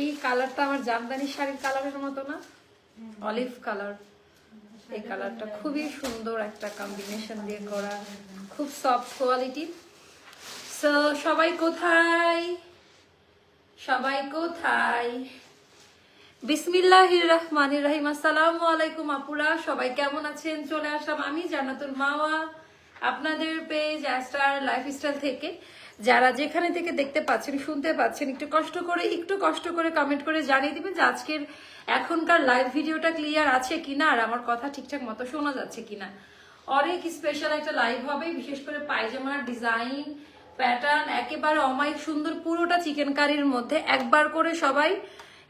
এই কালারটা আমার জামদানি শাড়ির কালারের মতো না অলিভ কালার এই কালারটা খুবই সুন্দর একটা কম্বিনেশন দিয়ে করা, খুব সফট কোয়ালিটি সবাই কোথায়? সবাই কোথায়? বিসমিল্লাহির রহমানির রহিম। আসসালামু আলাইকুম আপুরা, সবাই কেমন আছেন? চলে আসলাম আমি জান্নাতুল মাওয়া, আপনাদের পেজ অ্যাস্টার লাইফস্টাইল থেকে। যারা যেখানে থেকে দেখতে পাচ্ছেন, শুনতে পাচ্ছেন, একটু কষ্ট করে, একটু কষ্ট করে কমেন্ট করে জানিয়ে দিবেন যে আজকের এখনকার লাইভ ভিডিওটা ক্লিয়ার আছে কিনা আর আমার কথা ঠিকঠাক মতো শোনা যাচ্ছে কিনা। অনেক স্পেশাল একটা লাইভ হবে, বিশেষ করে পায়জামার ডিজাইন প্যাটার্ন একেবারে অমায়িক সুন্দর পুরোটা চিকেন কারির মধ্যে একবার করে সবাই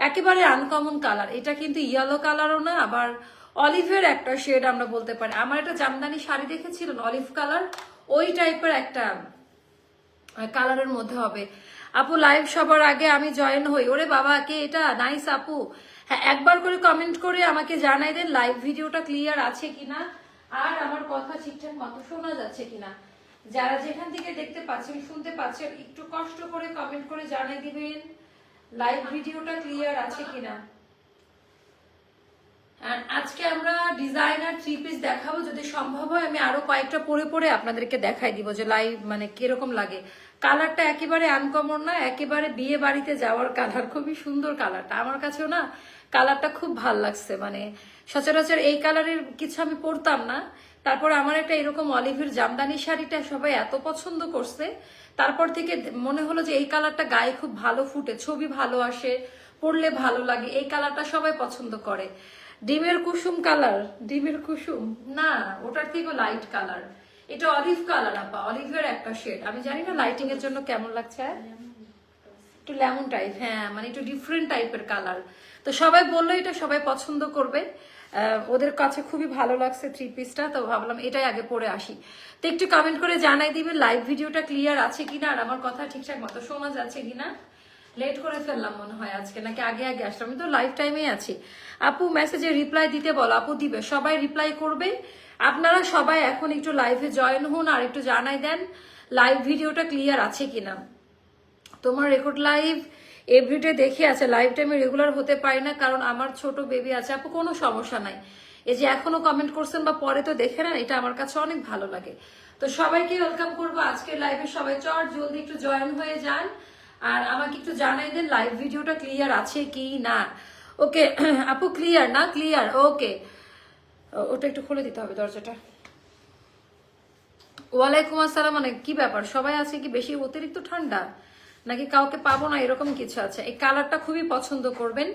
একেবারে আনকমন কালার এটা কিন্তু ইয়েলো কালারও না, আবার অলিভের একটা শেড আমরা বলতে পারি। আমার একটা জামদানি শাড়ি দেখেছিলেন অলিভ কালার ওই টাইপের একটা কালারের মধ্যে হবে। আপু লাইভ সবার আগে আমি জয়েন হই। ওরে বাবা, কে এটা? নাইস আপু। হ্যাঁ একবার করে কমেন্ট করে আমাকে জানাই দেন লাইভ ভিডিওটা ক্লিয়ার আছে কিনা। আর আমার কথা ঠিকঠাক মতো শোনা যাচ্ছে কিনা। যারা যেখান থেকে দেখতে পাচ্ছেন, শুনতে পাচ্ছেন, একটু কষ্ট করে কমেন্ট করে জানাই দিবেন লাইভ ভিডিওটা ক্লিয়ার আছে কিনা। আজকে আমরা ডিজাইনার থ্রি পিস দেখাবো। যদি সম্ভব হয়, আমি আরও কয়েকটা পরে পরে আপনাদেরকে দেখাই দিব যে লাইভ মানে কীরকম লাগে। কালারটা একেবারে আনকমন না, একেবারে বিয়ে বাড়িতে যাওয়ার কালার, খুবই সুন্দর কালারটা। আমার কাছেও না কালারটা খুব ভালো লাগছে মানে সচরাচর এই কালারের কিছু আমি পরতাম না। তারপর আমার একটা এরকম অলিভের জামদানি শাড়িটা সবাই এত পছন্দ করছে। তারপর থেকে মনে হলো যে এই কালারটা গায়ে খুব ভালো ফুটে, ছবি ভালো আসে, পরলে ভালো লাগে, এই কালারটা সবাই পছন্দ করে। ডিমের কুসুম কালার, ডিমের কুসুম, না, ওটার থেকে লাইট কালার। এটা অলিভ কালার, আপা। অলিভের একটা শেড আমি জানি না লাইটিং এর জন্য কেমন লাগছে। একটু লেমন টাইপ হ্যাঁ মানে একটু ডিফারেন্ট টাইপের কালার। তো সবাই বলল এটা, সবাই পছন্দ করবে। ওদের কাছে খুবই ভালো লাগছে থ্রি পিসটা তো ভাবলাম এটাই আগে পরে আসি। তো একটু কমেন্ট করে জানাই দিবে লাইভ ভিডিওটা ক্লিয়ার আছে কিনা, আর আমার কথা ঠিকঠাক মতো শোনা যাচ্ছে কিনা? লেট করে ফেললাম মনে হয় আজকে, নাকি আগে আগে আসলাম। আমি তো লাইভ টাইমে আছি। আপু মেসেজে রিপ্লাই দিতে বলো, আপু দিবে। সবাই রিপ্লাই করবে। আপনারা সবাই এখন একটু লাইভে জয়েন হন আর একটু জানাই দেন লাইভ ভিডিওটা ক্লিয়ার আছে কিনা। তোমার রেকর্ড লাইভ এভরিডে দেখে আছে লাইভ টাইমে রেগুলার হতে পারি না, কারণ আমার ছোট বেবি আছে, আপু, কোনো সমস্যা নাই। এই যে এখনও কমেন্ট করছেন বা পরে তো দেখে নেন, এটা আমার কাছে অনেক ভালো লাগে। তো সবাইকে ওয়েলকাম করব আজকের লাইভে সবাই, চট জলদি একটু জয়েন হয়ে যান। আর আমাকে একটু জানাই দেন লাইভ ভিডিওটা ক্লিয়ার আছে কি না। ওকে আপু ক্লিয়ার না? ক্লিয়ার ওকে ওটা একটু খুলে দিতে হবে দরজাটা। ওয়ালাইকুম আসসালাম মানে কি ব্যাপার? সবাই আছে কি বেশি অতিরিক্ত ঠান্ডা? নাকি কাউকে পাবো না? এরকম কিছু আছে। এই কালারটা খুবই পছন্দ করবেন।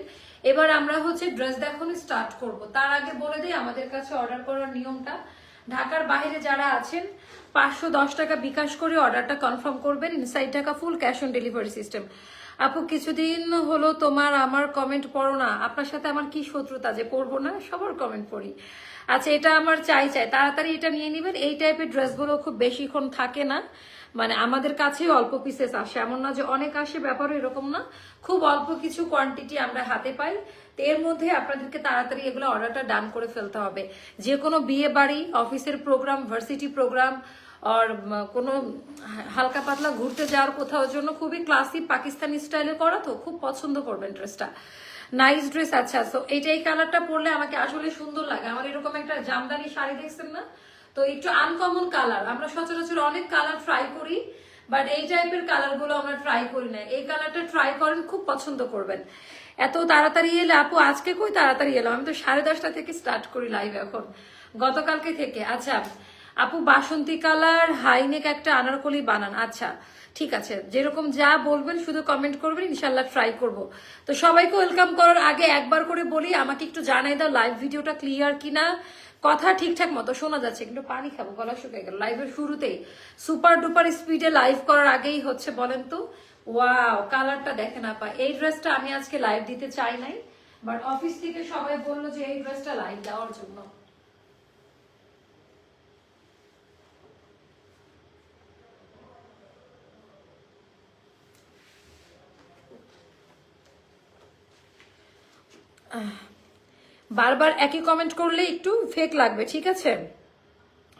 এবার আমরা হচ্ছে ড্রেস দেখানো স্টার্ট করব। তার আগে বলে দিই, আমাদের কাছে অর্ডার করার নিয়মটা। ঢাকার বাইরে যারা আছেন, পাঁচশো দশ টাকা বিকাশ করে অর্ডারটা কনফার্ম করবেন। ইনসাইড টাকা full cash on delivery system. আপু, কিছুদিন হলো তোমার আমার কমেন্ট পড়ো না। আপনার সাথে আমার কি শত্রুতা যে পড়ব না? সবার কমেন্ট পড়ি। আচ্ছা এটা আমার চাই চাই। তাড়াতাড়ি এটা নিয়ে নেবেন। এই টাইপের ড্রেসগুলো খুব বেশিক্ষণ থাকে না। মানে আমাদের কাছেই অল্প পিসেস আসে। এমন না যে অনেক আসে, ব্যাপারও এরকম না। খুব অল্প কিছু কোয়ান্টিটি আমরা হাতে পাই। এর মধ্যে আপনাদেরকে তাড়াতাড়ি এগুলো অর্ডারটা ডান করে ফেলতে হবে। যে কোনো বিয়ে বাড়ি অফিসের প্রোগ্রাম ভার্সিটি প্রোগ্রাম আর কোনো হালকা পাতলা ঘুরতে যাওয়ার কোথাও জন্য খুবই ক্লাসিক পাকিস্তানি স্টাইলে করা তো, খুব পছন্দ করবেন ড্রেসটা নাইস ড্রেস আচ্ছা তো এইটা এই কালারটা পরলে আমাকে আসলে সুন্দর লাগে। আমার এরকম একটা জামদানি শাড়ি, দেখছেন না? তো একটু আনকমন কালার আমরা সচরাচর অনেক কালার ট্রাই করি বাট এই টাইপের কালারগুলো আমরা ট্রাই করি না। এই কালারটা ট্রাই করেন, খুব পছন্দ করবেন। এত তাড়াতাড়ি এলে, আপু, আজকে কই তাড়াতাড়ি এলাম? আমি তো সাড়ে দশটা থেকে স্টার্ট করি লাইভ এখন, গতকালকে থেকে। আচ্ছা আপু, বাসন্তী কালার হাইনেক একটা আনারকলি বানান। আচ্ছা ঠিক আছে, যেরকম যা বলবেন শুধু কমেন্ট করবেন ইনশাল্লাহ ট্রাই করব। তো সবাইকে ওয়েলকাম করার আগে একবার করে বলি, আমাকে একটু জানাই দাও লাইভ ভিডিওটা ক্লিয়ার কিনা? কথা ঠিকঠাক মতো শোনা যাচ্ছে, কিন্তু পানি খাব, গলা শুকিয়ে গেল। লাইভের শুরুতেই সুপার ডুপার স্পিডে লাইভ করার আগেই হচ্ছে বলেন তো ওয়াও কালারটা দেখেন আপা। এই ড্রেসটা আমি আজকে লাইভ দিতে চাই নাই বাট অফিস থেকে সবাই বলল যে এই ড্রেসটা লাইভ দেওয়ার জন্য। বারবার একই কমেন্ট করলে একটু ফেক লাগবে, ঠিক আছে?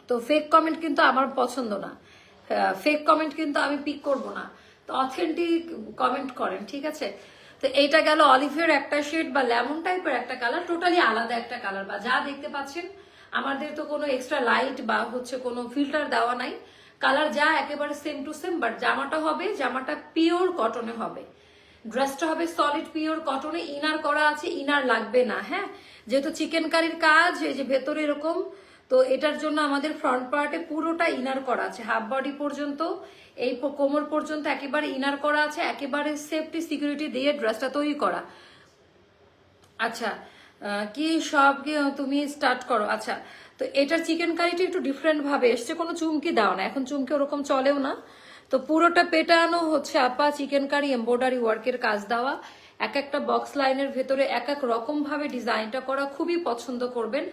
তো ফেক কমেন্ট কিন্তু আমার পছন্দ না। ফেক কমেন্ট কিন্তু আমি পিক করব না। তো অথেন্টিক কমেন্ট করেন, ঠিক আছে? তো এইটা গেল অলিভের একটা শেড বা লেমন টাইপের একটা কালার টোটালি আলাদা একটা কালার বা যা দেখতে পাচ্ছেন। আমাদের তো কোনো এক্সট্রা লাইট বা হচ্ছে কোনো ফিল্টার দেওয়া নাই। কালার যা একেবারে সেম টু সেম বাট জামাটা হবে, জামাটা পিওর কটনে হবে। ড্রেসটা হবে সলিড পিওর কটনে ইনার করা আছে ইনার লাগবে না হ্যাঁ? যেহেতু চিকেন কারির কাজ, এই যে ভেতরে এরকম, তো এটার জন্য আমাদের ফ্রন্ট পার্টে পুরোটা ইনার করা আছে। হাফ বডি পর্যন্ত, এই কোমর পর্যন্ত একেবারে ইনার করা আছে, একেবারে সেফটি সিকিউরিটি দিয়ে ড্রেসটা তৈরি করা। আচ্ছা কি সব তুমি স্টার্ট করো? আচ্ছা তো এটার চিকেন কারিটা একটু ডিফারেন্ট ভাবে। এসছে কোনো চুমকি দাও না। এখন চুমকি ওরকম চলেও না। তো পুরোটা পেটানো হচ্ছে আপা চিকেন কারি এমব্রয়ডারি ওয়ার্কের কাজ দেওয়া। এক একটা বক্স লাইনের ভেতরে এক এক রকম ভাবে ডিজাইনটা করা খুবই পছন্দ করবেন।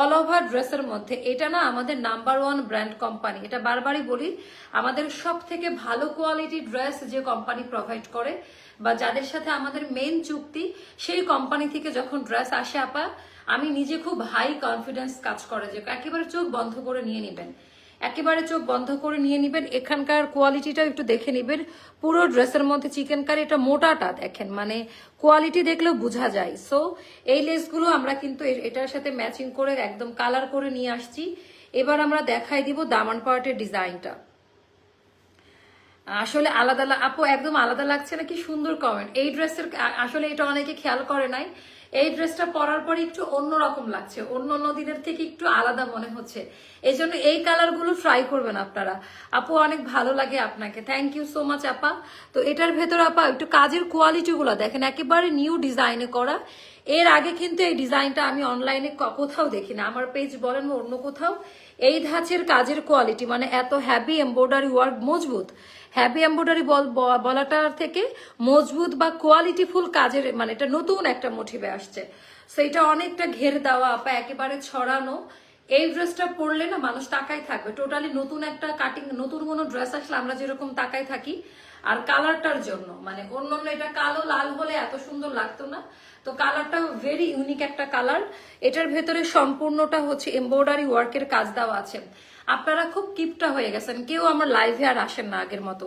অল ওভার ড্রেসের মধ্যে। এটা না আমাদের নাম্বার ওয়ান ব্র্যান্ড কোম্পানি এটা বারবারই বলি, আমাদের সব থেকে ভালো কোয়ালিটি ড্রেস যে কোম্পানি প্রোভাইড করে বা যাদের সাথে আমাদের মেন চুক্তি, সেই কোম্পানি থেকে যখন ড্রেস আসে আপা, আমি নিজে খুব হাই কনফিডেন্স কাজ করে যে একেবারে চোখ বন্ধ করে নিয়ে নেবেন। একেবারে চোখ বন্ধ করে নিয়ে নেবেন। এখানকার কোয়ালিটিটা একটু দেখে নেবেন। পুরো ড্রেসের মধ্যে চিকেন কারি, এটা মোটাটা দেখেন মানে কোয়ালিটি দেখলেও বোঝা যায়। সো এই লেসগুলো আমরা কিন্তু এটার সাথে ম্যাচিং করে একদম কালার করে নিয়ে আসছি। এবার আমরা দেখাই দিব দামান পার্টের ডিজাইনটা। আসলে আলাদা আপু, একদম আলাদা লাগছে না? কি সুন্দর কমেন্ট এই ড্রেসের আসলে এটা অনেকে খেয়াল করে নাই। এই ড্রেসটা পরার পর একটু অন্যরকম লাগছে। অন্য অন্য দিনের থেকে একটু আলাদা মনে হচ্ছে। এই জন্য এই কালারগুলো ট্রাই করবেন আপনারা। আপু, অনেক ভালো লাগে আপনাকে। থ্যাংক ইউ সো মাচ আপা। তো এটার ভেতর আপা, একটু কাজের কোয়ালিটিগুলো দেখেন। একেবারে নিউ ডিজাইনে করা। এর আগে কিন্তু এই ডিজাইনটা আমি অনলাইনে কোথাও দেখি না আমার পেজ বলেন অন্য কোথাও, এই ধাঁচের কাজের কোয়ালিটি মানে এত হ্যাভি এমব্রয়ডারি ওয়ার্ক মজবুত। হ্যাভি এমব্রয়ডারি বলাটার থেকে মজবুত বা কোয়ালিটিফুল কাজের মানে এটা নতুন একটা মোটিভে আসছে। সো এটা অনেকটা ঘের দেওয়া বা একেবারে ছড়ানো। এই ড্রেসটা পরলে না মানুষ তাকাই থাকবে। টোটালি নতুন একটা কাটিং নতুন কোনো ড্রেস আসলে আমরা যেরকম তাকাই থাকি। আর কালারটার জন্য মানে অন্য এটা কালো, লাল হলে এত সুন্দর লাগতো না। তো কালারটা ভেরি ইউনিক একটা কালার। এটার ভেতরে সম্পূর্ণটা হচ্ছে এমব্রয়ডারি ওয়ার্কের কাজ দেওয়া আছে। আপনারা খুব কিপটা হয়ে গেছেন। কেউ আমার লাইভে আর আসেন না আগের মতো।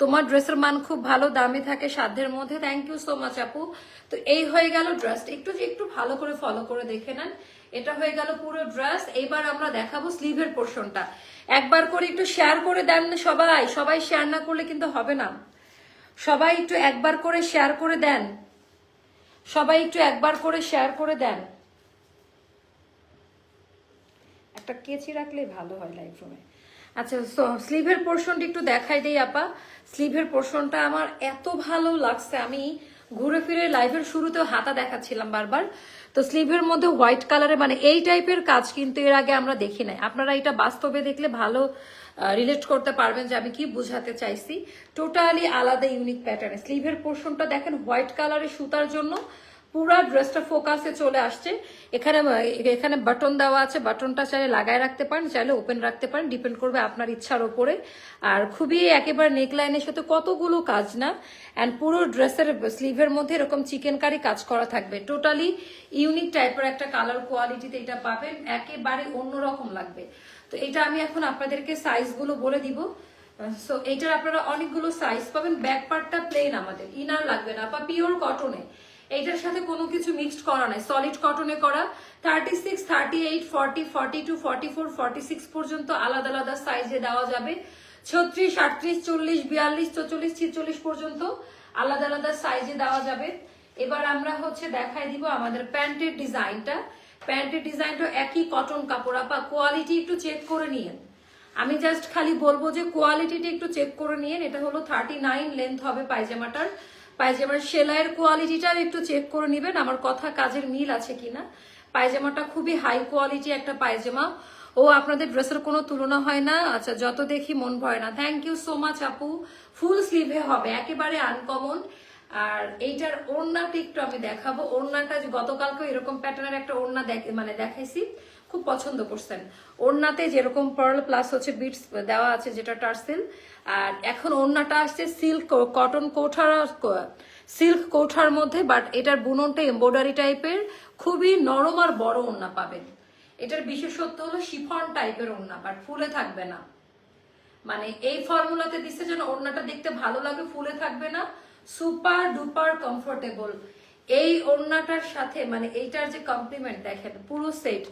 তোমার ড্রেসের মান খুব ভালো, দামে থাকে সাধ্যের মধ্যে। থ্যাংক ইউ সো মাচ আপু। তো এই হয়ে গেল ড্রেস একটু একটু ভালো করে ফলো করে দেখে নেন। এটা হয়ে গেল পুরো ড্রেস এবার আমরা দেখাবো স্লিভের পোর্শনটা একবার করে একটু শেয়ার করে দেন সবাই। সবাই শেয়ার না করলে কিন্তু হবে না। সবাই একটু একবার করে শেয়ার করে দেন। সবাই একটু একবার করে শেয়ার করে দেন। একটা কেচি রাখলেই ভালো হয় লাইভ রুমে আচ্ছা সো স্লিভের পোর্শনটা একটু দেখাই দেই আপা। স্লিভের পোর্শনটা আমার এত ভালো লাগছে। আমি ঘুরে ফিরে লাইভের শুরুতেও হাতা দেখাচ্ছিলাম বারবার। তো স্লিভের মধ্যে হোয়াইট কালারে মানে এই টাইপের কাজ কিন্তু এর আগে আমরা দেখি নাই। আপনারা এটা বাস্তবে দেখলে ভালো রিলেট করতে পারবেন যে আমি কি বোঝাতে চাইছি। টোটালি আলাদা ইউনিক প্যাটার্নে স্লিভের পোর্শনটা দেখেন হোয়াইট কালারের সুতার জন্য। পুরা ড্রেসটা ফোকাসে চলে আসছে। এখানে এখানে বাটন দেওয়া আছে। বাটনটা চাইলে লাগায় রাখতে পারেন, চাইলে ওপেন রাখতে পারেন ডিপেন্ড করবে আপনার ইচ্ছার ওপরে। আর খুবই একেবারে নেকলাইনের সাথে কতগুলো কাজ না? অ্যান্ড পুরো ড্রেসের স্লিভের মধ্যে এরকম চিকেন কারি কাজ করা থাকবে। টোটালি ইউনিক টাইপের একটা কালার কোয়ালিটিতে এটা পাবেন। একেবারে অন্যরকম লাগবে। তো এটা আমি এখন আপনাদেরকে সাইজগুলো বলে দিব। সো এইটার আপনারা অনেকগুলো সাইজ পাবেন। ব্যাক পার্টটা প্লেন আমাদের। ইনার লাগবে না, বা পিওর কটনে এইটার সাথে কোনো কিছু মিক্সড করা নাই। সলিড কটনে করা। Thirty six thirty eight forty forty two forty four forty six পর্যন্ত আলাদা আলাদা সাইজে দেওয়া যাবে। ছত্রিশ, আটত্রিশ, চল্লিশ, বিয়াল্লিশ চল্লিশ ছিচল্লিশ পর্যন্ত আলাদা আলাদা সাইজে দেওয়া যাবে। এবার আমরা হচ্ছে দেখাই দিব আমাদের প্যান্টের ডিজাইনটা প্যান্টের ডিজাইনটা একই কটন কাপড়। আপা কোয়ালিটি একটু চেক করে নিয়েন। আমি জাস্ট খালি বলব যে কোয়ালিটিটা একটু চেক করে নিয়েন। এটা হলো থার্টি নাইন লেন্থ হবে পায়জামাটার। পায়জামার সেলাইয়ের কোয়ালিটিটাও একটু চেক করে নেবেন। আমার কথা কাজের মিল আছে কিনা। পায়জামাটা খুবই হাই কোয়ালিটি একটা পায়জামা। ও, আপনাদের ড্রেসের কোনো তুলনা হয় না। আচ্ছা যত দেখি মন ভয় না। থ্যাংক ইউ সো মাচ আপু। ফুল স্লিভে হবে। একেবারে আনকমন আর এইটার ওড়নাটা একটু আমি দেখাবো। ওড়নাটা গতকালকে এরকম প্যাটার্নের একটা ওড়না মানে দেখাইছি। খুব পছন্দ করছেন। ওড়নাতে যেরকম পার্ল প্লাস হচ্ছে বিটস দেওয়া আছে, যেটা টার্সেল, আর এখন ওড়নাটা আসছে সিল্ক কটন কোঠার সিল্ক কোঠার মধ্যে বাট এটার বুননটা এমব্রয়ডারি টাইপের খুবই নরম আর বড় ওড়না পাবেন। এটার বিশেষত্ব হলো শিফন টাইপের ওড়না বাট ফুলে থাকবে না। মানে এই ফর্মুলাতে দিচ্ছে যেন ওড়নাটা দেখতে ভালো লাগে, ফুলে থাকবে না। Super duper comfortable. এই ওড়নাটার সাথে মানে এইটার যে কমপ্লিমেন্ট দেখেন, পুরো সেট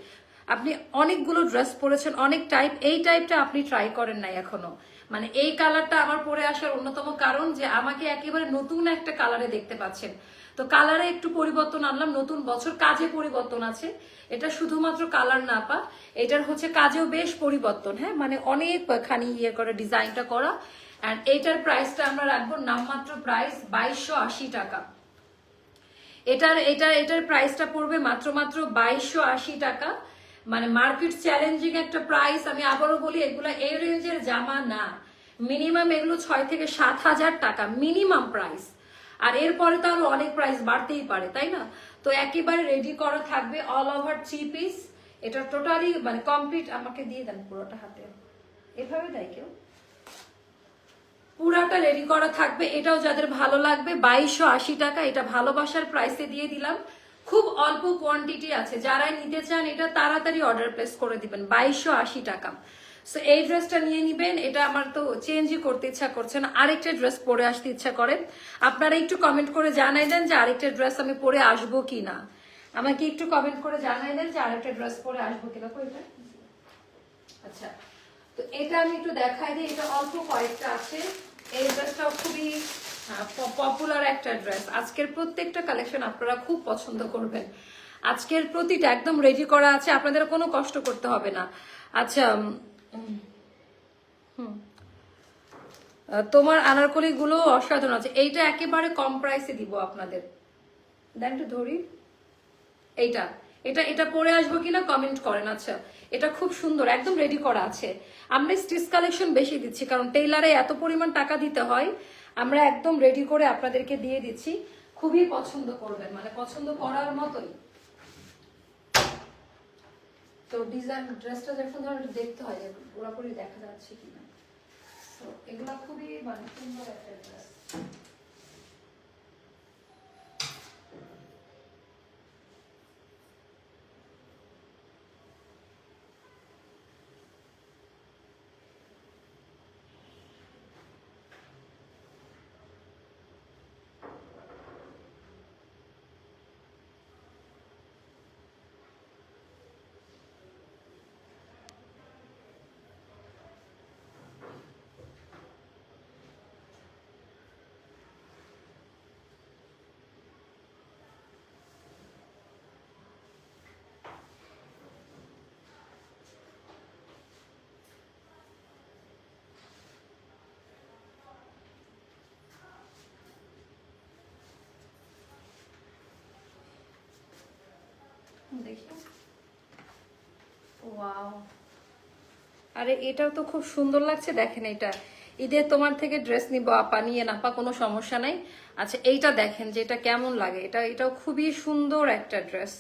আপনি অনেকগুলো ড্রেস পরেছেন, অনেক টাইপ এই টাইপটা আপনি ট্রাই করেন নাই এখনও। মানে এই কালারটা আমার পরে আসার অন্যতম কারণ যে আমাকে একেবারে নতুন একটা কালারে দেখতে পাচ্ছেন। তো কালারে একটু পরিবর্তন আনলাম, নতুন বছর কাজে পরিবর্তন আছে। এটা শুধুমাত্র কালার না পা এটার হচ্ছে কাজেও বেশ পরিবর্তন হ্যাঁ? মানে অনেক খানি ইয়ে করে ডিজাইনটা করা। অ্যান্ড এইটার প্রাইসটা আমরা রাখব নামমাত্র প্রাইস বাইশশো আশি টাকা। এটার এটার এটার প্রাইসটা পড়বে মাত্র মাত্র বাইশশো আশি টাকা। মানে মার্কেট চ্যালেঞ্জিং একটা প্রাইস আমি আবারও বলি, এগুলো এই রেঞ্জের জামা না। মিনিমাম এগুলো ছয় থেকে সাত হাজার টাকা মিনিমাম প্রাইস আর এরপরে তো আরও অনেক প্রাইস বাড়তেই পারে, তাই না? তো একেবারে রেডি করা থাকবে অল ওভার থ্রি পিস এটা টোটালি মানে কমপ্লিট আমাকে দিয়ে দেন পুরোটা হাতে। এভাবে দেয় কেউ? পুরাটা রেডি করা থাকবে, এটাও যাদের ভালো লাগবে, বাইশশো আশি টাকা, এটা ভালোবাসার প্রাইসে দিয়ে দিলাম। খুব অল্প কোয়ান্টিটি আছে, যারাই নিতে চান এটা তাড়াতাড়ি অর্ডার প্লেস করে দিবেন, বাইশশো আশি টাকা। সো এই ড্রেসটা নিয়ে নিবেন, এটা আমার তো চেঞ্জই করতে ইচ্ছা করছে না, আরেকটা ড্রেস পরে আসতে ইচ্ছা করে। আপনারা একটু কমেন্ট করে জানাই দেন যে আরেকটা ড্রেস আমি পরে আসব কি না আমাকে একটু কমেন্ট করে জানাই দেন যে আরেকটা ড্রেস পরে আসব কিনা কইটা আচ্ছা তো এটা আমি একটু দেখাই দিই, এটা অল্প কয়েকটা আছে। এই ড্রেসটাও খুবই পপুলার একটা ড্রেস আজকের প্রত্যেকটা কালেকশন আপনারা খুব পছন্দ করবেন। আজকের প্রতিটা একদম রেডি করা আছে, আপনাদের কোনো কষ্ট করতে হবে না। আচ্ছা হুম। তোমার আনারকলি গুলো অসাধারণ আছে। এইটা একেবারে কম প্রাইসে দিব আপনাদের। দেন একটু ধরি। এইটা। এটা এটা পরে আসব কিনা কমেন্ট করেন। আচ্ছা এটা খুব সুন্দর, একদম রেডি করা আছে। আমরা স্টিচ কালেকশন বেশি দিচ্ছি, কারণ টেইলারে এত পরিমাণ টাকা দিতে হয়, আমরা একদম রেডি করে আপনাদেরকে দিয়ে দিচ্ছি। খুবই পছন্দ করবেন মানে পছন্দ করার মতোই। তো ডিজাইন ড্রেসটা যখন ধরো দেখতে হয়, যে পুরোপুরি দেখা যাচ্ছে কিনা। তো এগুলা খুবই মানে সুন্দর একটা ড্রেস দেখি আরে, এটাও তো খুব সুন্দর লাগছে, দেখেন এটা। ঈদের তোমার থেকে ড্রেস নিব, আপা নিয়ে না, আপা কোনো সমস্যা নাই। আচ্ছা এইটা দেখেন যে এটা কেমন লাগে। এটা, এটাও খুবই সুন্দর একটা ড্রেস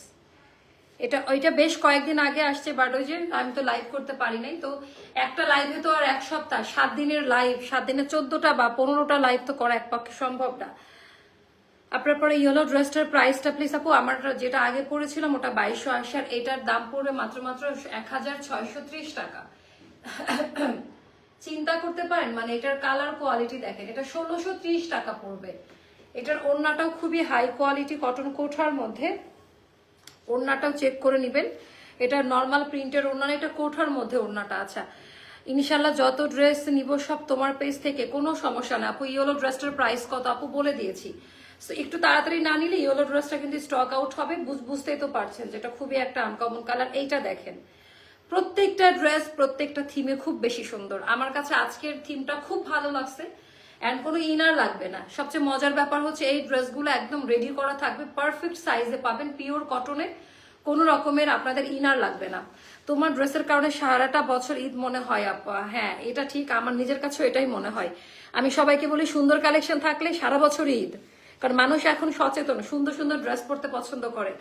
এটা, ওইটা বেশ কয়েকদিন আগে আসছে যে আমি তো লাইভ করতে পারি নাই, তো একটা লাইভে তো আর এক সপ্তাহ, সাত দিনের লাইভ সাত দিনে চোদ্দটা বা পনেরোটা লাইভ তো করা এক পক্ষে সম্ভব না। আপনার পরে ইয়েলো ড্রেসটার প্রাইসটা প্লিজ আপু, আমার যেটা আগে পড়েছিলাম ওটা বাইশশো আশি, আর এটার দাম পড়বে মাত্র মাত্র এক হাজার ছয়শো ত্রিশ টাকা। চিন্তা করতে পারেন মানে এটার কালার কোয়ালিটি দেখেন, এটা ষোলোশো ত্রিশ টাকা পড়বে। এটার ওড়নাটাও খুবই হাই কোয়ালিটি কটন কোঠার মধ্যে। ওড়নাটাও চেক করে নেবেন। এটা নর্মাল প্রিন্টের ওড়না এটা কোঠার মধ্যে ওড়নাটা আচ্ছা ইনশাল্লাহ যত ড্রেস নিব সব তোমার পেজ থেকে, কোনো সমস্যা না। আপু ইয়েলো ড্রেসটার প্রাইস কত? আপু বলে দিয়েছি। So, একটু তাড়াতাড়ি না নিলে ইয়েলো ড্রেসটা কিন্তু স্টক আউট হবে। বুঝ- বুঝতেই তো পারছেন যেটা খুবই একটা আনকমন কালার এইটা দেখেন। প্রত্যেকটা ড্রেস প্রত্যেকটা থিমে খুব বেশি সুন্দর। আমার কাছে আজকের থিমটা খুব ভালো লাগছে। অ্যান্ড কোনো ইনার লাগবে না। সবচেয়ে মজার ব্যাপার হচ্ছে এই ড্রেসগুলো একদম রেডি করা থাকবে। পারফেক্ট সাইজে পাবেন পিওর কটনে কোনো রকমের আপনাদের ইনার লাগবে না। তোমার ড্রেসের কারণে সারাটা বছর ঈদ মনে হয় আপা। হ্যাঁ এটা ঠিক। আমার নিজের কাছেও এটাই মনে হয়। আমি সবাইকে বলি সুন্দর কালেকশন থাকলে সারা বছর ঈদ। কারণ মানুষ এখন সচেতন, সুন্দর সুন্দর ড্রেস পরতে পছন্দ করে।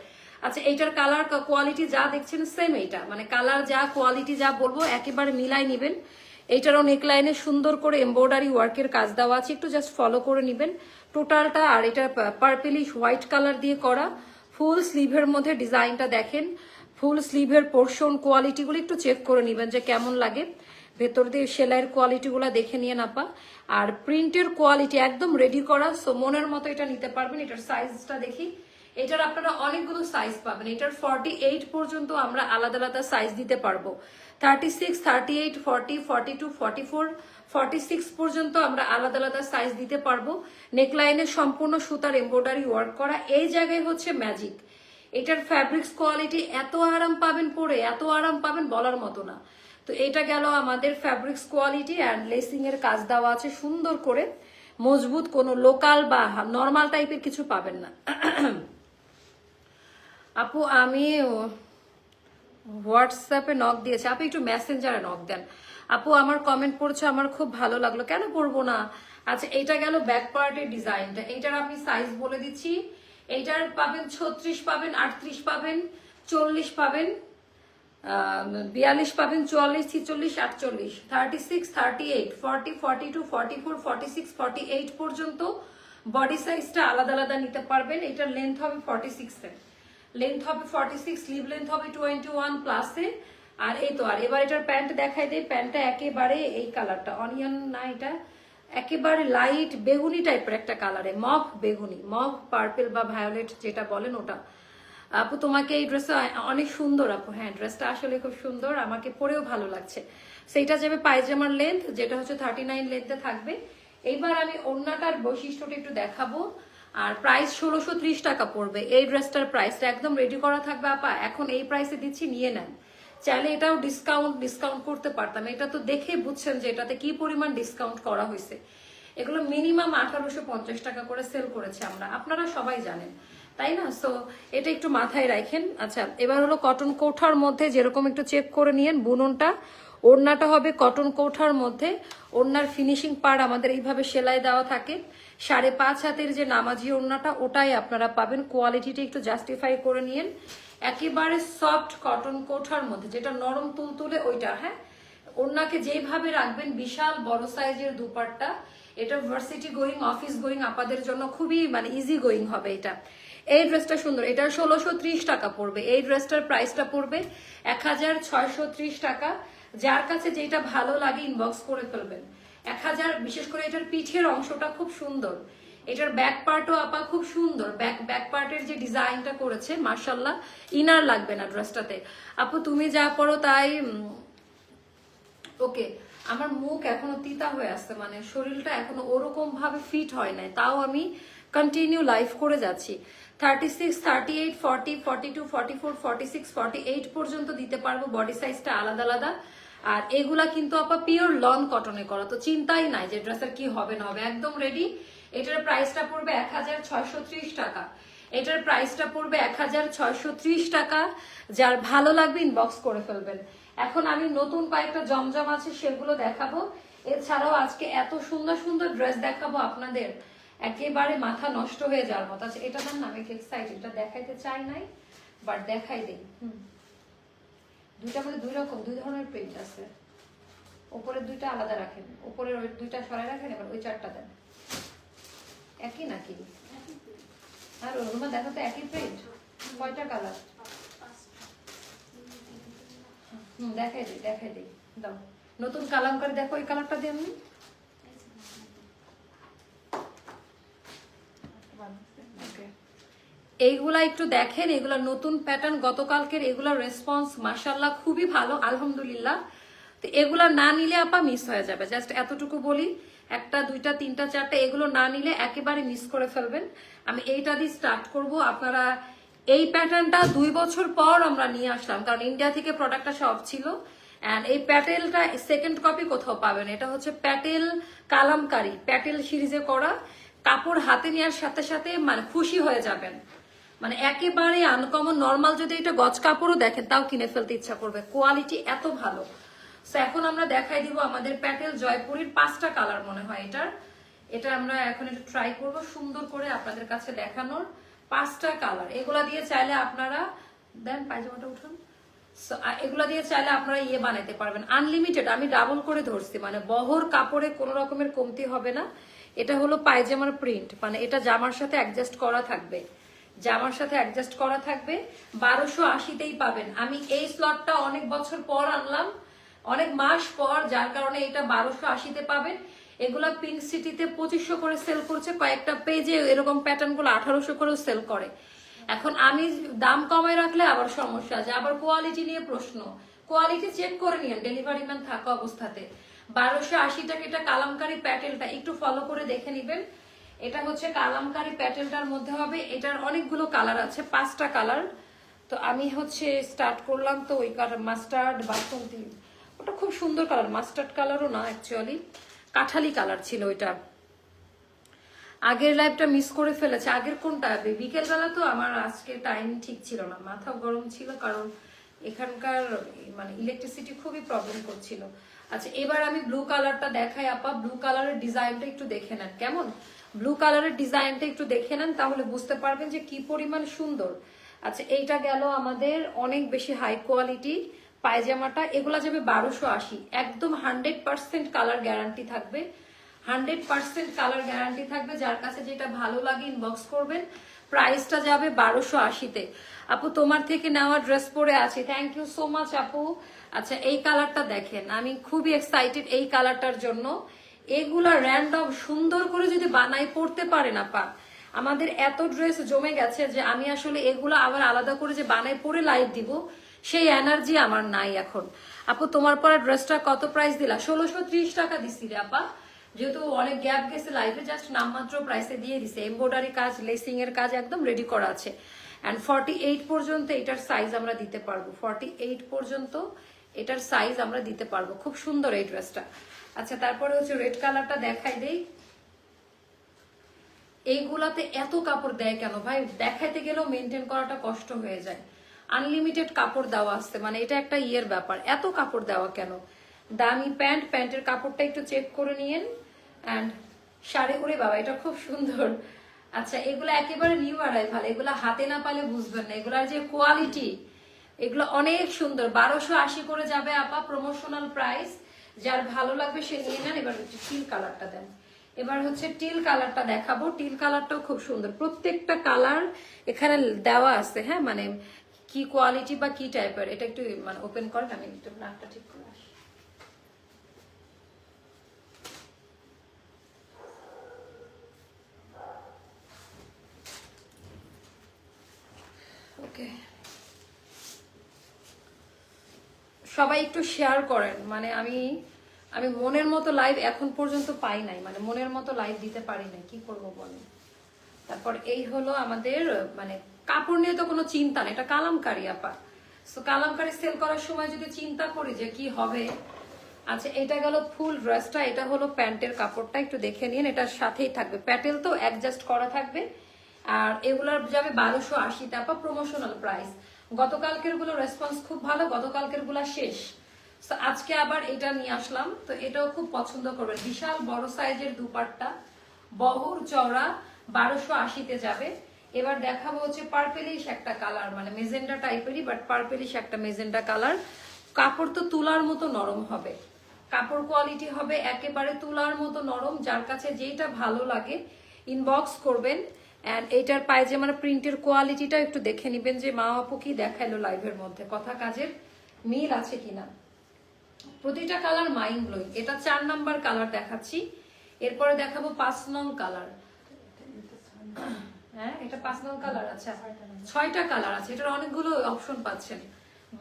আচ্ছা এইটার কালার কোয়ালিটি যা দেখছেন সেম এইটা। মানে কালার যা কোয়ালিটি যা বলব, একেবারে মিলাই নিবেন। এইটারও নেকলাইনে সুন্দর করে এমব্রয়ডারি ওয়ার্কের কাজ দেওয়া আছে। একটু জাস্ট ফলো করে নিবেন। টোটালটা আর এটা পার্পেলিশ হোয়াইট কালার দিয়ে করা। ফুল স্লিভের মধ্যে ডিজাইনটা দেখেন। ফুল স্লিভের পোর্শন কোয়ালিটিগুলো একটু চেক করে নিবেন যে কেমন লাগে। ভেতর দিয়ে সেলাইয়ের কোয়ালিটিগুলো দেখে নিয়ে নাপা আর প্রিন্টের কোয়ালিটি একদম রেডি করা সো মনের মতো এটা নিতে পারবেন, এটার সাইজটা দেখি। এটার আপনারা অনেকগুলো সাইজ পাবেন। এটার ফর্টি এইট পর্যন্ত আমরা আলাদা আলাদা সাইজ দিতে পারব। Thirty six thirty eight forty forty two forty four forty six পর্যন্ত আমরা আলাদা আলাদা সাইজ দিতে পারব। নেকলাইনে সম্পূর্ণ সুতার এমব্রয়ডারি ওয়ার্ক করা, এই জায়গায় হচ্ছে ম্যাজিক এটার ফ্যাব্রিক্স কোয়ালিটি এত আরাম পাবেন পরে, এত আরাম পাবেন বলার মতো না। তো এটা গেল আমাদের ফ্যাব্রিক্স কোয়ালিটি অ্যান্ড লেসিং এর কাজ দেওয়া আছে সুন্দর করে। মজবুত কোনো লোকাল বা নর্মাল টাইপের কিছু পাবেন না। আপু, আমি হোয়াটসঅ্যাপে নক দিয়েছি। আপনি একটু মেসেঞ্জারে নক দেন। আপু, আমার কমেন্ট পড়ছে, আমার খুব ভালো লাগল। কেন পড়ব না? আচ্ছা এটা গেল ব্যাক পার্টের ডিজাইনটা এইটার আমি সাইজ বলে দিচ্ছি। এইটার পাবেন ছত্রিশ, পাবেন আটত্রিশ, পাবেন চল্লিশ, পাবেন বিয়াল্লিশ পাবেন চুয়াল্লিশ, ছিচল্লিশ, আটচল্লিশ thirty six thirty eight forty forty two forty four forty six forty eight পর্যন্ত বডি সাইজটা আলাদা আলাদা নিতে পারবেন। এটার লেন্থ হবে ফর্টি সিক্সের লেন্থ হবে ফর্টি সিক্স স্লিভ লেন্থ হবে টোয়েন্টি ওয়ান প্লাসে আর এই তো, আর এবার এটার প্যান্ট দেখাই দেয় প্যান্টটা একেবারে এই কালারটা অনিয়ন না এটা, একেবারে লাইট বেগুনি টাইপের একটা কালারে মফ বেগুনি মফ পার্পেল বা ভায়োলেট যেটা বলেন ওটা। আপু, তোমাকে এই ড্রেসটা অনেক সুন্দর আপু। হ্যাঁ ড্রেসটা আসলে খুব সুন্দর, আমাকে পরেও ভালো লাগছে। সেইটা যাবে পায়জামার লেন্থ যেটা হচ্ছে থার্টি নাইন লেন্থে থাকবে। এইবার আমি অন্যটার বৈশিষ্ট্যটা একটু দেখাবো। আর প্রাইস ষোলোশো ত্রিশ টাকা পড়বে। এই ড্রেসটার প্রাইসটা একদম রেডি করা থাকবে, আপা। এখন এই প্রাইসে দিচ্ছি, নিয়ে নেন। চাইলে এটাও ডিসকাউন্ট ডিসকাউন্ট করতে পারতাম। এটা তো দেখে বুঝছেন যে এটাতে কি পরিমাণ ডিসকাউন্ট করা হয়েছে। এগুলো মিনিমাম আঠারোশো পঞ্চাশ টাকা করে সেল করেছে আমরা। আপনারা সবাই জানেন। তাই না? সো এটা একটু মাথায় রাখেন। আচ্ছা এবার হলো কটন কোঠার মধ্যে যেরকম একটু চেক করে নিয়েন বুননটা। ওড়নাটা হবে কটন কোঠার মধ্যে। ওড়নার ফিনিশিং পার্ট আমাদের এইভাবে সেলাই দেওয়া থাকে। সাড়ে পাঁচ হাতের যে নামাজি ওড়নাটা, ওটাই আপনারা পাবেন। কোয়ালিটিটা একটু জাস্টিফাই করে নিয়েন। একেবারে সফট কটন কোঠার মধ্যে, যেটা নরম তুলতুলে ওইটা হ্যাঁ? ওড়নাকে যেভাবে রাখবেন, বিশাল বড় সাইজের দুপাট্টা। এটা ভার্সিটি গোয়িং অফিস গোয়িং আপাদের জন্য খুবই মানে ইজি গোয়িং হবে এটা। এই ড্রেসটা সুন্দর। এটা ষোলোশো টাকা পড়বে। এই ড্রেসটার প্রাইসটা পড়বে এক হাজার ছয়শো ত্রিশ টাকা। যার কাছে যেটা ভালো লাগে ইনবক্স করে ফেলবেন। এক হাজার বিশেষ করে এটার পিঠের অংশটা খুব সুন্দর। এটার ব্যাক পার্টও আপা খুব সুন্দর। ব্যাক ব্যাক পার্টের যে ডিজাইনটা করেছে মার্শাল্লাহ ইনার লাগবে না ড্রেসটাতে। আপু, তুমি যা পড়ো তাই ওকে। আমার মুখ এখনও তিতা হয়ে আসছে মানে শরীরটা এখনও ওরকম ভাবে ফিট হয় নাই। তাও আমি কন্টিনিউ লাইফ করে যাচ্ছি। Thirty six thirty eight forty forty two forty four forty six forty eight পর্যন্ত দিতে পারব। বডি সাইজটা আলাদা আলাদা। আর এগুলা কিন্তু আপা পিওর লন কটনে করা। তো চিন্তাই নাই যে ড্রেসের কি হবে, না হবে। একদম রেডি এটার প্রাইসটা পড়বে এক হাজার ছয়শো ত্রিশ টাকা। এটার প্রাইসটা পড়বে এক হাজার ছয়শো ত্রিশ টাকা। যার ভালো লাগবে ইনবক্স করে ফেলবেন। এখন আমি নতুন কয়েকটা জমজম আছে, সেগুলো দেখাবো। এছাড়াও আজকে এত সুন্দর সুন্দর ড্রেস দেখাবো আপনাদের। একেবারে মাথা নষ্ট হয়ে যাওয়ার মতো। আছে এটা দেন না, আমি এক্সাইটেড এটা দেখাইতে চাই নাই বাট দেখাই দিই। হুম। দুইটা মধ্যে দুই রকম, দুই ধরনের প্রিন্ট আছে। ওপরের দুইটা আলাদা রাখেন, ওপরের ওই দুইটা সরাই রাখেন, এবার ওই চারটা দেন। একই নাকি? আর ওর দেখা তো একই প্রিন্ট কয়টা কালার হুম, দেখাই দিই দেখাই দিই, দাও। নতুন কালামকারি দেখো, ওই কালারটা দিয়ে আমি Okay. এইগুলা একটু দেখেন, এগুলা নতুন প্যাটার্ন গতকালকের এগুলা রেসপন্স মাসাল্লাহ খুবই ভালো, আলহামদুলিল্লাহ। তো এগুলা না নিলে আপা মিস হয়ে যাবে। জাস্ট এতটুকু বলি, একটা, দুইটা, তিনটা, চারটা, এগুলো না নিলে একেবারে মিস করে ফেলবেন। আমি এইটা দিয়ে স্টার্ট করব। আপনারা এই প্যাটার্নটা দুই বছর পর আমরা নিয়ে আসলাম, কারণ ইন্ডিয়া থেকে প্রোডাক্টটা সব ছিল। অ্যান্ড এই প্যাটেলটা সেকেন্ড কপি কোথাও পাবেন? এটা হচ্ছে প্যাটেল কালামকারি, প্যাটেল সিরিজে করা। কাপড় হাতে নেওয়ার সাথে সাথে মানে খুশি হয়ে যাবেন। মানে একেবারে আনকমন নর্মাল যদি এটা গজ কাপড়ও দেখেন, তাও কিনে ফেলতে ইচ্ছা করবে। কোয়ালিটি এত ভালো। So, এখন আমরা দেখাই দিব আমাদের প্যাটেল জয়পুরীর পাঁচটা কালার মনে হয় এটার। এটা আমরা এখন একটু ট্রাই করব, সুন্দর করে আপনাদের কাছে দেখানোর পাঁচটা কালার এগুলা দিয়ে চাইলে আপনারা, দেন পায়জামাটা উঠান। এগুলা দিয়ে চাইলে আপনারা ইয়ে বানাইতে পারবেন। আনলিমিটেড আমি ডাবল করে ধরছি। মানে বহর কাপড়ে কোনো রকমের কমতি হবে না। এটা হলো পায়জামার প্রিন্ট মানে এটা জামার সাথে অ্যাডজাস্ট করা থাকবে। জামার সাথে অ্যাডজাস্ট করা থাকবে। বারোশো আশিতেই পাবেন। আমি এই স্লটটা অনেক বছর পর আনলাম। অনেক মাস পর, যার কারণে এটা বারোশো আশিতে পাবেন। এগুলা পিঙ্ক সিটিতে পঁচিশশো করে সেল করছে। কয়েকটা পেজে এরকম প্যাটার্নগুলো আঠারোশো করেও সেল করে। এখন আমি দাম কমায় রাখলে আবার সমস্যা আছে। আবার কোয়ালিটি নিয়ে প্রশ্ন। কোয়ালিটি চেক করে নিন ডেলিভারি ম্যান থাকা অবস্থাতে। বারোশো আশি টাকা এটা কালামকারি প্যাটেলটা একটু ফলো করে দেখে নিবেন। এটা হচ্ছে কালামকারি প্যাটেলটার মধ্যে হবে। এটার অনেকগুলো কালার আছে, পাঁচটা কালার। তো আমি হচ্ছে স্টার্ট করলাম তো ওই কালার মাস্টার্ড বাথরুম বাসন্তী ওটা খুব সুন্দর কালার মাস্টার্ড কালারও না অ্যাকচুয়ালি কাঠালি কালার ছিল ওইটা। আগের লাইভটা মিস করে ফেলেছে। আগের কোনটা? বিকেলবেলা তো আমার আজকে টাইম ঠিক ছিল না। মাথা গরম ছিল কারণ এখানকার মানে ইলেকট্রিসিটি খুবই প্রবলেম করছিল। আচ্ছা এবার আমি ব্লু কালারটা দেখাই, আপা। ব্লু কালারের ডিজাইনটা একটু দেখে নেন। কেমন? ব্লু কালারের ডিজাইনটা একটু দেখে নেন, তাহলে বুঝতে পারবেন যে কি পরিমাণ সুন্দর। আচ্ছা এইটা গেল আমাদের অনেক বেশি হাই কোয়ালিটি পায়জামাটা। এগুলা যাবে বারোশো আশি। একদম হান্ড্রেড পার্সেন্ট কালার গ্যারান্টি থাকবে। হান্ড্রেড পার্সেন্ট কালার গ্যারান্টি থাকবে। যার কাছে যেটা ভালো লাগে ইনবক্স করবেন প্রাইসটা যাবে বারোশো আশিতে। আপু, তোমার থেকে নেওয়া ড্রেস পরে আছি। থ্যাংক ইউ সো মাচ আপু। আচ্ছা এই কালারটা দেখেন। আমি খুবই এক্সাইটেড এই কালারটার জন্য। এগুলা র্যান্ডম সুন্দর করে যদি বানাই পড়তে পারে না পা আমাদের এত ড্রেস জমে গেছে যে আমি আসলে এগুলো আবার আলাদা করে যে বানাই পরে লাইভ দিব, সেই এনার্জি আমার নাই এখন। আপু, তোমার পরে ড্রেসটা কত প্রাইস দিলা? ষোলোশো ত্রিশ টাকা দিছি রে আপা। যেহেতু অনেক গ্যাপ গেছে লাইফে জাস্ট নামমাত্র প্রাইসে দিয়ে দিছে। এমব্রয়ডারি কাজ লেসিং এর কাজ একদম রেডি করা আছে। অ্যান্ড ফর্টি এইট পর্যন্ত এটার সাইজ আমরা দিতে পারব। ফর্টি এইট পর্যন্ত এটার সাইজ আমরা দিতে পারব। খুব সুন্দর এই ড্রেসটা আচ্ছা তারপরে হচ্ছে রেড কালারটা দেখাই দেই। এইগুলাতে এত কাপড় দেয় কেন ভাই? দেখাইতে গেলেও মেনটেন করাটা কষ্ট হয়ে যায়। আনলিমিটেড কাপড় দেওয়া আসছে মানে এটা একটা ইয়ের ব্যাপার। এত কাপড় দেওয়া কেন? দামি প্যান্ট, প্যান্টের কাপড়টা একটু চেক করে নিয়েন। অ্যান্ড শাড়ি করে বাবা, এটা খুব সুন্দর। আচ্ছা এগুলো একেবারে নিউ ভালো এগুলো হাতে না পালে বুঝবেন না। এগুলার যে কোয়ালিটি এগুলো অনেক সুন্দর। বারোশো আশি করে যাবে আপা প্রমোশনাল প্রাইস যার ভালো লাগবে সে নিয়ে নেন, এবার হচ্ছে টিল কালারটা দেন। এবার হচ্ছে টিল কালারটা দেখাবো। টিল কালারটাও খুব সুন্দর। প্রত্যেকটা কালার এখানে দেওয়া আছে হ্যাঁ? মানে কি কোয়ালিটি বা কি টাইপের এটা একটু মানে ওপেন করেন, আমি একটু নাকটা ঠিক করে ওকে সবাই একটু শেয়ার করেন। মানে আমি আমি মনের মতো লাইভ এখন পর্যন্ত পাই নাই। মানে মনের মতো লাইভ দিতে পারি নাই। কি করব বলেন? তারপর এই হলো আমাদের মানে কাপড় নিয়ে তো কোনো চিন্তা নেই। এটা কালামকারি, আপা। তো কালামকারি সেল করার সময় যদি চিন্তা করি যে কি হবে আচ্ছা এটা গেল ফুল ড্রেসটা এটা হলো প্যান্টের কাপড়টা, একটু দেখে নিন, এটার সাথেই থাকবে। প্যাটেল তো অ্যাডজাস্ট করা থাকবে। আর এগুলার যাবে বারোশো আশি টাকা প্রমোশনাল প্রাইস গতকালকেরগুলো রেসপন্স খুব ভালো, গতকালকেরগুলা শেষ। তো আজকে আবার এটা নিয়ে আসলাম। তো এটাও খুব পছন্দ করবেন। বিশাল বড় সাইজের দুপাট্টা। বহর চওড়া বারোশো আশিতে যাবে। এবার দেখাবো হচ্ছে পার্পেলিশ একটা কালার মানে মেজেন্ডা টাইপেরই বাট পার্পেলিশ একটা মেজেন্ডা কালার কাপড় তো তুলার মতো নরম হবে। কাপড় কোয়ালিটি হবে একেবারে তুলার মতো নরম, যার কাছে যেটা ভালো লাগে ইনবক্স করবেন। অ্যান্ড এইটার পায়জামার প্রিন্টের কোয়ালিটিটা একটু দেখে নিবেন যে মা আপু কি দেখাইলো লাইভের মধ্যে। কথা কাজের মিল আছে কিনা? প্রতিটা কালার মাইন্ড ব্লোয়িং এটা চার নাম্বার কালার দেখাচ্ছি। এরপরে দেখাবো পাঁচ নং কালার হ্যাঁ এটা কালার আছে। ছয়টা কালার আছে। এটার অনেকগুলো অপশন পাচ্ছেন।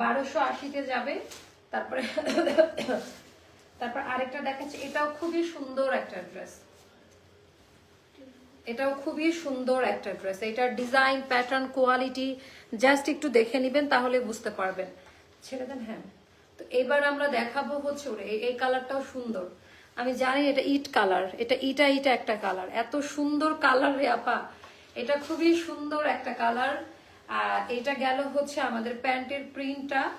বারোশো আশিতে যাবে। তারপরে, তারপর আরেকটা দেখাচ্ছে। এটাও খুবই সুন্দর একটা ড্রেস এটাও খুবই সুন্দর একটা ড্রেস এটার ডিজাইন প্যাটার্ন কোয়ালিটি জাস্ট একটু দেখে নিবেন, তাহলে বুঝতে পারবেন। ছেড়ে দেন হ্যাঁ। তো এবার আমরা দেখাবো হচ্ছে এই- কালারটাও সুন্দর। আমি জানি এটা ইট কালার এটা ইটা ইটা একটা কালার এত সুন্দর কালার রে আপা। এটা খুবই সুন্দর একটা কালার আর এটা গেল হচ্ছে আমাদের প্যান্টের প্রিন্টটা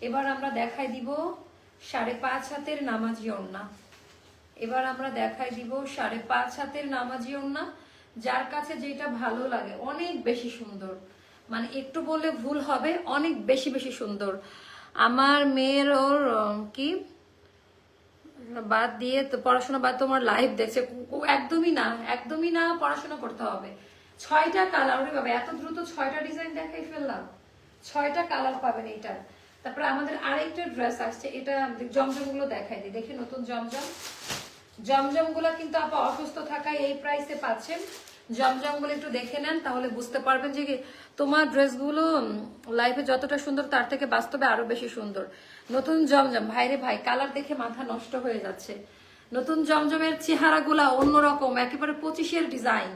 এবার আমরা দেখাই দিব সাড়ে পাঁচ হাতের নামাজি ওড়না। এবার আমরা দেখাই দিব সাড়ে পাঁচ হাতের নামাজি ওড়না। যার কাছে যেটা ভালো লাগে, অনেক বেশি সুন্দর। মানে একটু বললে ভুল হবে, অনেক বেশি বেশি সুন্দর। আমার মেয়ের ওর কি? বাদ দিয়ে তো পড়াশোনা বাদ তোমার লাইভ দেখছে একদমই না একদমই না পড়াশোনা করতে হবে। ছয়টা কালার ওরে বাবা, এত দ্রুত ছয়টা ডিজাইন দেখাই ফেললাম। ছয়টা কালার পাবেন এইটার। তারপরে আমাদের আরেকটা ড্রেস আসছে, এটা জমজমগুলো দেখাই দিই। দেখি নতুন জমজম। জমজমগুলো কিন্তু আপা অসুস্থ থাকায় এই প্রাইসে পাচ্ছেন। জমজমগুলো একটু দেখে নেন, তাহলে বুঝতে পারবেন যে তোমার ড্রেসগুলো লাইফে যতটা সুন্দর তার থেকে বাস্তবে আরও বেশি সুন্দর। নতুন জমজম, ভাইরে ভাই কালার দেখে মাথা নষ্ট হয়ে যাচ্ছে। নতুন জমজমের চেহারাগুলা অন্যরকম, একেবারে পঁচিশের ডিজাইন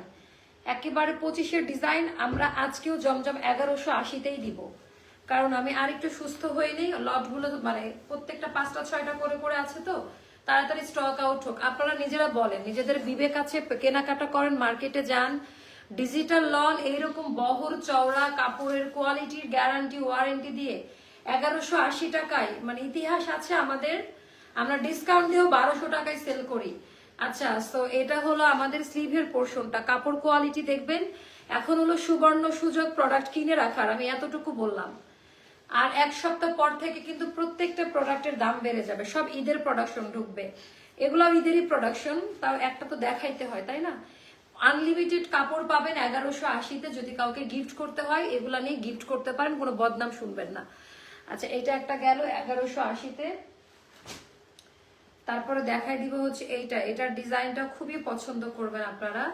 একেবারে পঁচিশের ডিজাইন আমরা আজকেও জমজম এগারোশো আশিতেই দিব। কারণ আমি আর একটু সুস্থ হয়ে নেই, লটগুলো মানে প্রত্যেকটা পাঁচটা, ছয়টা করে করে আছে তো। তাড়াতাড়ি স্টক আউট হোক। আপনারা নিজেরা বলেন, নিজেদের বিবেক আছে, কেনাকাটা করেন মার্কেটে যান। ডিজিটাল লন এইরকম বহর চওড়া কাপড়ের কোয়ালিটির গ্যারান্টি ওয়ারেন্টি দিয়ে এগারোশো আশি টাকায় মানে ইতিহাস আছে আমাদের, আমরা ডিসকাউন্ট দিয়েও বারোশো টাকায় সেল করি। আচ্ছা তো এটা হলো আমাদের স্লিভের পোর্শনটা কাপড় কোয়ালিটি দেখবেন, এখন হলো সুবর্ণ সুযোগ প্রোডাক্ট কিনে রাখার, আমি এতটুকু বললাম। আর এক সপ্তাহ পর থেকে কিন্তু প্রত্যেকটা প্রোডাক্টের দাম বেড়ে যাবে। সব ঈদের প্রোডাকশন ঢুকবে। এগুলো ঈদেরই প্রোডাকশন তাও একটা তো দেখাইতে হয়, তাই না? আনলিমিটেড কাপড় পাবেন এগারোশো আশিতে, যদি কাউকে গিফট করতে হয়, এগুলা নিয়ে গিফট করতে পারেন, কোনো বদনাম শুনবেন না। আচ্ছা এটা একটা গেল এগারোশো আশিতে। তারপরে দেখাই দিব হচ্ছে এইটা। এটার ডিজাইনটা খুবই পছন্দ করবেন আপনারা।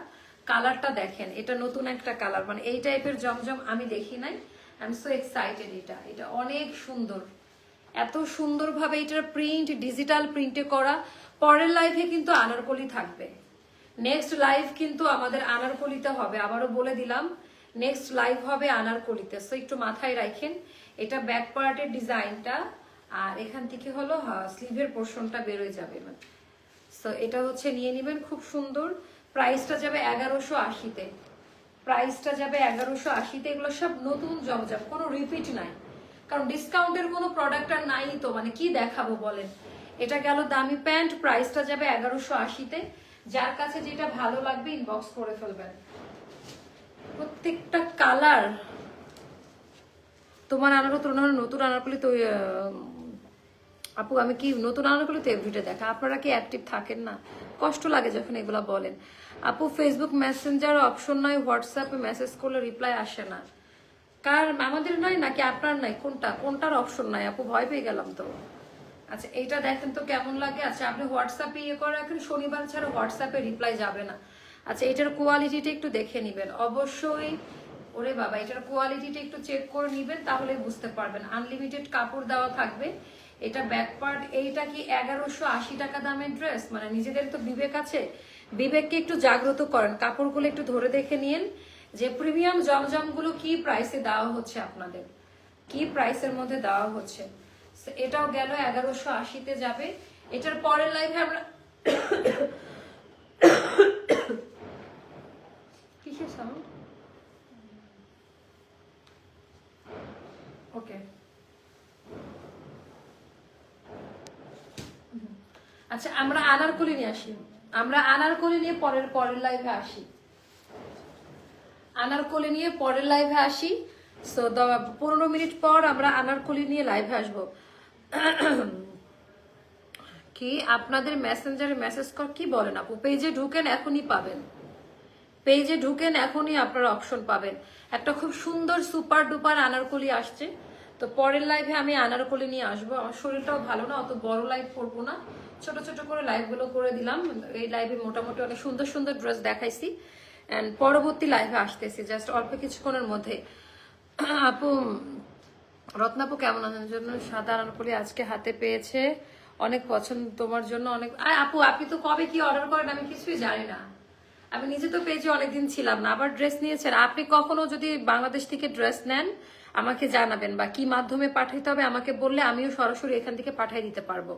কালারটা দেখেন, এটা নতুন একটা কালার মানে এই টাইপের জমজম আমি দেখি নাই। আই এম সো এক্সাইটেড এটা। এটা অনেক সুন্দর। এত সুন্দরভাবে এটার প্রিন্ট ডিজিটাল প্রিন্টে করা। পরের লাইফে কিন্তু আনারকলি থাকবে। নেক্সট লাইভ কিন্তু আমাদের আনারকলিতে হবে। আবারও বলে দিলাম নেক্সট লাইভ হবে আনারকলিতে। সো একটু মাথায় রাখেন, এটা ব্যাক পার্টের ডিজাইনটা। আর এখান থেকে হলো স্লিভের পোর্শনটা বেরোয় যাবে। সো এটা হচ্ছে, নিয়ে নেবেন, খুব সুন্দর। প্রাইসটা যাবে এগারোশো আশিতে। প্রাইসটা যাবে এগারোশো আশিতে, এগুলো সব নতুন জমজম, কোনো রিপিট নাই। কারণ ডিসকাউন্টের কোনো প্রোডাক্ট আর নাই তো মানে কি দেখাবো বলেন? এটা গেল দামি প্যান্ট, প্রাইসটা যাবে এগারোশো আশিতে। যার কাছে যেটা ভালো লাগবে ইনবক্স করে ফেলবেন। প্রত্যেকটা কালার তোমার আনারও তুলনায় নতুন আনারগুলি তো আপু, আমি কি নতুন আনারগুলি তো এভরিডে দেখা? আপনারা কি অ্যাক্টিভ থাকেন না? কষ্ট লাগে যখন এগুলো বলেন। আপু ফেসবুক মেসেঞ্জার অপশন নয় হোয়াটসঅ্যাপে মেসেজ করলে রিপ্লাই আসে না। কার, আমাদের নাই নাকি আপনার নাই? কোনটা? কোনটার অপশন নাই? আপু, ভয় পেয়ে গেলাম তো। আচ্ছা এইটা দেখেন তো কেমন লাগে। আচ্ছা আপনি হোয়াটসঅ্যাপে ইয়ে করে রাখেন, শনিবার ছাড়া হোয়াটসঅ্যাপে রিপ্লাই যাবে না। আচ্ছা এটার কোয়ালিটিটা একটু দেখে নিবেন। অবশ্যই, ওরে বাবা, এটার কোয়ালিটিটা একটু চেক করে নিবেন তাহলে বুঝতে পারবেন। আনলিমিটেড কাপড় দেওয়া থাকবে। এটা ব্যাক পার্ট এইটা কি এগারোশো আশি টাকা দামের ড্রেস মানে নিজেদের তো বিবেক আছে। বিবেককে একটু জাগ্রত করেন। কাপড়গুলো একটু ধরে দেখে নিন যে প্রিমিয়াম জমজমগুলো কি প্রাইসে দেওয়া হচ্ছে আপনাদের। কি প্রাইসের মধ্যে দেওয়া হচ্ছে। এটাও গেল এগারোশো আশিতে যাবে। এটার পরের লাইফে আমরা আচ্ছা আমরা আনারকলি নিয়ে আসি। আমরা আনারকলি নিয়ে পরের পরের লাইভে আসি। আনারকলি নিয়ে পরের লাইভে আসি। সো পনেরো মিনিট পর আমরা আনারকলি নিয়ে লাইভে আসব। কি, আপনাদের মেসেঞ্জারে মেসেজ কর, কি বলেন আপু? পেজে ঢুকেন, এখনই পাবেন। পেজে ঢুকেন, এখনই আপনারা অপশন পাবেন। একটা খুব সুন্দর সুপার ডুপার আনারকলি আসছে। তো পরের লাইভে আমি আনারকলি নিয়ে আসব। আমার শরীরটাও ভালো না, অত বড় লাইভ করব না। ছোট ছোট করে লাইভগুলো করে দিলাম। এই লাইভে মোটামুটি অনেক সুন্দর সুন্দর ড্রেস দেখাইছি। অ্যান্ড পরবর্তী লাইভে আসতেছি জাস্ট অল্প কিছুক্ষণের মধ্যে। আপু রত্নাপু কেমন আছেন? জন্য সাদা আনারকলি আজকে হাতে পেয়েছে। অনেক পছন্দ তোমার জন্য, অনেক আপু, আপনি তো কবে কি অর্ডার করেন আমি কিছুই জানি না। আমি নিজে তো পেজে অনেকদিন ছিলাম না। আবার ড্রেস নিয়েছেন। আপনি কখনো যদি বাংলাদেশ থেকে ড্রেস নেন আমাকে জানাবেন বা কি মাধ্যমে পাঠাইতে হবে, আমাকে বললে আমিও সরাসরি এখান থেকে পাঠিয়ে দিতে পারব।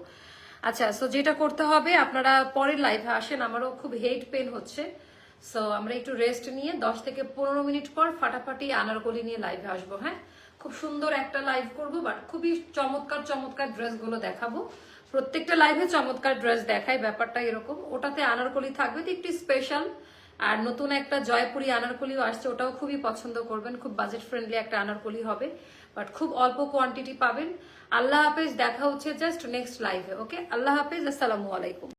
আচ্ছা সো যেটা করতে হবে, আপনারা পরের লাইভে আসেন, আমারও খুব হেড পেন হচ্ছে। সো আমরা একটু রেস্ট নিয়ে দশ থেকে পনেরো মিনিট পর ফাটাফাটি আনারকলি নিয়ে লাইভে আসব হ্যাঁ? খুব সুন্দর একটা লাইভ করব বাট খুবই চমৎকার চমৎকার ড্রেসগুলো দেখাবো। প্রত্যেকটা লাইভে চমৎকার ড্রেস দেখায়, ব্যাপারটা এরকম। ওটাতে আনারকলি থাকবে, তো একটু স্পেশাল আর নতুন একটা জয়পুরি আনারকলিও আসছে, ওটাও খুবই পছন্দ করবেন। খুব বাজেট ফ্রেন্ডলি একটা আনারকলি হবে বাট খুব অল্প কোয়ান্টিটি পাবেন। আল্লাহ হাফেজ, দেখা হচ্ছে জাস্ট নেক্সট লাইভে ওকে আল্লাহ হাফেজ, আসসালামু আলাইকুম।